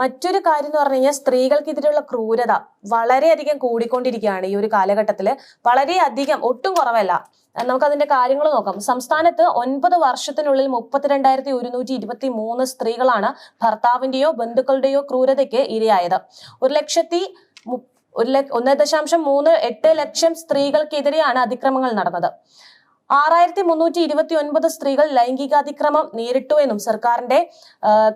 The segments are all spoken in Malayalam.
മറ്റൊരു കാര്യം എന്ന് പറഞ്ഞു കഴിഞ്ഞാൽ സ്ത്രീകൾക്കെതിരെയുള്ള ക്രൂരത വളരെയധികം കൂടിക്കൊണ്ടിരിക്കുകയാണ് ഈ ഒരു കാലഘട്ടത്തിൽ വളരെയധികം ഒട്ടും കുറവല്ല. നമുക്ക് അതിന്റെ കാര്യങ്ങൾ നോക്കാം. സംസ്ഥാനത്ത് ഒൻപത് വർഷത്തിനുള്ളിൽ മുപ്പത്തിരണ്ടായിരത്തി ഒരുന്നൂറ്റി ഇരുപത്തി മൂന്ന് സ്ത്രീകളാണ് ഭർത്താവിന്റെയോ ബന്ധുക്കളുടെയോ ക്രൂരതയ്ക്ക് ഇരയായത്. ഒരു ലക്ഷത്തി ഒരു ലക്ഷ ഒന്ന് ദശാംശം മൂന്ന് എട്ട് ലക്ഷം സ്ത്രീകൾക്കെതിരെയാണ് അതിക്രമങ്ങൾ നടന്നത്. ആറായിരത്തി മുന്നൂറ്റി ഇരുപത്തി ഒൻപത് സ്ത്രീകൾ ലൈംഗികാതിക്രമം നേരിട്ടു എന്നും സർക്കാരിന്റെ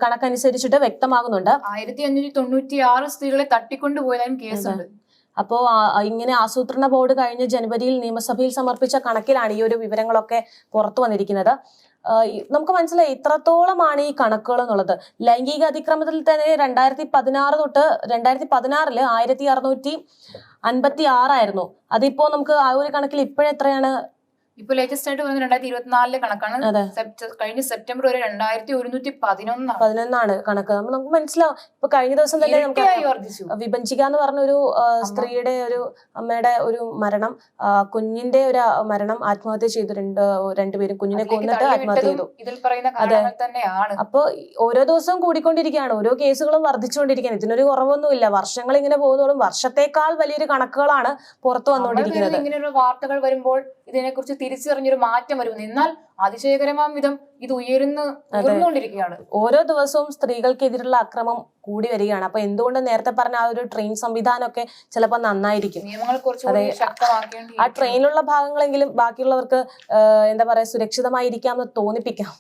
കണക്കനുസരിച്ചിട്ട് വ്യക്തമാകുന്നുണ്ട്. ആയിരത്തി അഞ്ഞൂറ്റി തൊണ്ണൂറ്റി ആറ് സ്ത്രീകളെ തട്ടിക്കൊണ്ടുപോയതായും കേസുണ്ട് അപ്പോ ഇങ്ങനെ ആസൂത്രണ ബോർഡ് കഴിഞ്ഞ ജനുവരിയിൽ നിയമസഭയിൽ സമർപ്പിച്ച കണക്കിലാണ് ഈ ഒരു വിവരങ്ങളൊക്കെ പുറത്തു വന്നിരിക്കുന്നത്. നമുക്ക് മനസ്സിലായി ഇത്രത്തോളമാണ് ഈ കണക്കുകൾ എന്നുള്ളത്. ലൈംഗിക അതിക്രമത്തിൽ തന്നെ രണ്ടായിരത്തി പതിനാറ് തൊട്ട് രണ്ടായിരത്തി പതിനാറിൽ ആയിരത്തി അറുന്നൂറ്റി അൻപത്തി ആറായിരുന്നു അതിപ്പോ നമുക്ക് ആ ഒരു കണക്കിൽ ഇപ്പോഴെത്രയാണ് ഇപ്പൊ ലേറ്റസ്റ്റ് ആയിട്ട് പറഞ്ഞ രണ്ടായിരത്തി ഇരുപത്തിനാലിലെ കണക്കാണ് കഴിഞ്ഞ സെപ്റ്റംബർ വരെ രണ്ടായിരത്തി ഒരുന്നൂറ്റി പതിനൊന്നാണ് പതിനൊന്നാണ് കണക്ക് നമുക്ക് മനസ്സിലാവും. ഇപ്പൊ കഴിഞ്ഞ ദിവസം തന്നെ നമുക്ക് ഇരട്ടിയായി വിഭജിക എന്ന് പറഞ്ഞ ഒരു സ്ത്രീയുടെ ഒരു അമ്മയുടെ ഒരു മരണം കുഞ്ഞിന്റെ ഒരു മരണം ആത്മഹത്യ ചെയ്തു. രണ്ട് രണ്ടുപേരും കുഞ്ഞിനെ കൊന്നിട്ട് ആത്മഹത്യ ചെയ്തു. ഇതിൽ പറയുന്ന അതെ. തന്നെയാണ്. അപ്പൊ ഓരോ ദിവസവും കൂടിക്കൊണ്ടിരിക്കുകയാണ്. ഓരോ കേസുകളും വർദ്ധിച്ചുകൊണ്ടിരിക്കുകയാണ്. ഇതിനൊരു കുറവൊന്നുമില്ല. വർഷങ്ങൾ ഇങ്ങനെ പോകുന്നതോടും വർഷത്തേക്കാൾ വലിയൊരു കണക്കുകളാണ് പുറത്തു വന്നുകൊണ്ടിരിക്കുന്നത്. ഇങ്ങനെയുള്ള വാർത്തകൾ വരുമ്പോൾ ഇതിനെക്കുറിച്ച് തിരിച്ചറിഞ്ഞൊരു മാറ്റം വരുമെന്ന് എന്നാൽ അതിശയകരമാം വിധം ഇത് ഉയരുന്നു ഉയർന്നുകൊണ്ടിരിക്കുകയാണ്. ഓരോ ദിവസവും സ്ത്രീകൾക്കെതിരെയുള്ള അക്രമം കൂടി വരികയാണ്. അപ്പൊ എന്തുകൊണ്ട് നേരത്തെ പറഞ്ഞ ആ ഒരു ട്രെയിൻ സംവിധാനമൊക്കെ ചിലപ്പോൾ നന്നായിരിക്കും? അതെ. ആ ട്രെയിനിലുള്ള ഭാഗങ്ങളെങ്കിലും ബാക്കിയുള്ളവർക്ക് എന്താ പറയാ സുരക്ഷിതമായിരിക്കാം എന്ന് തോന്നിപ്പിക്കാം.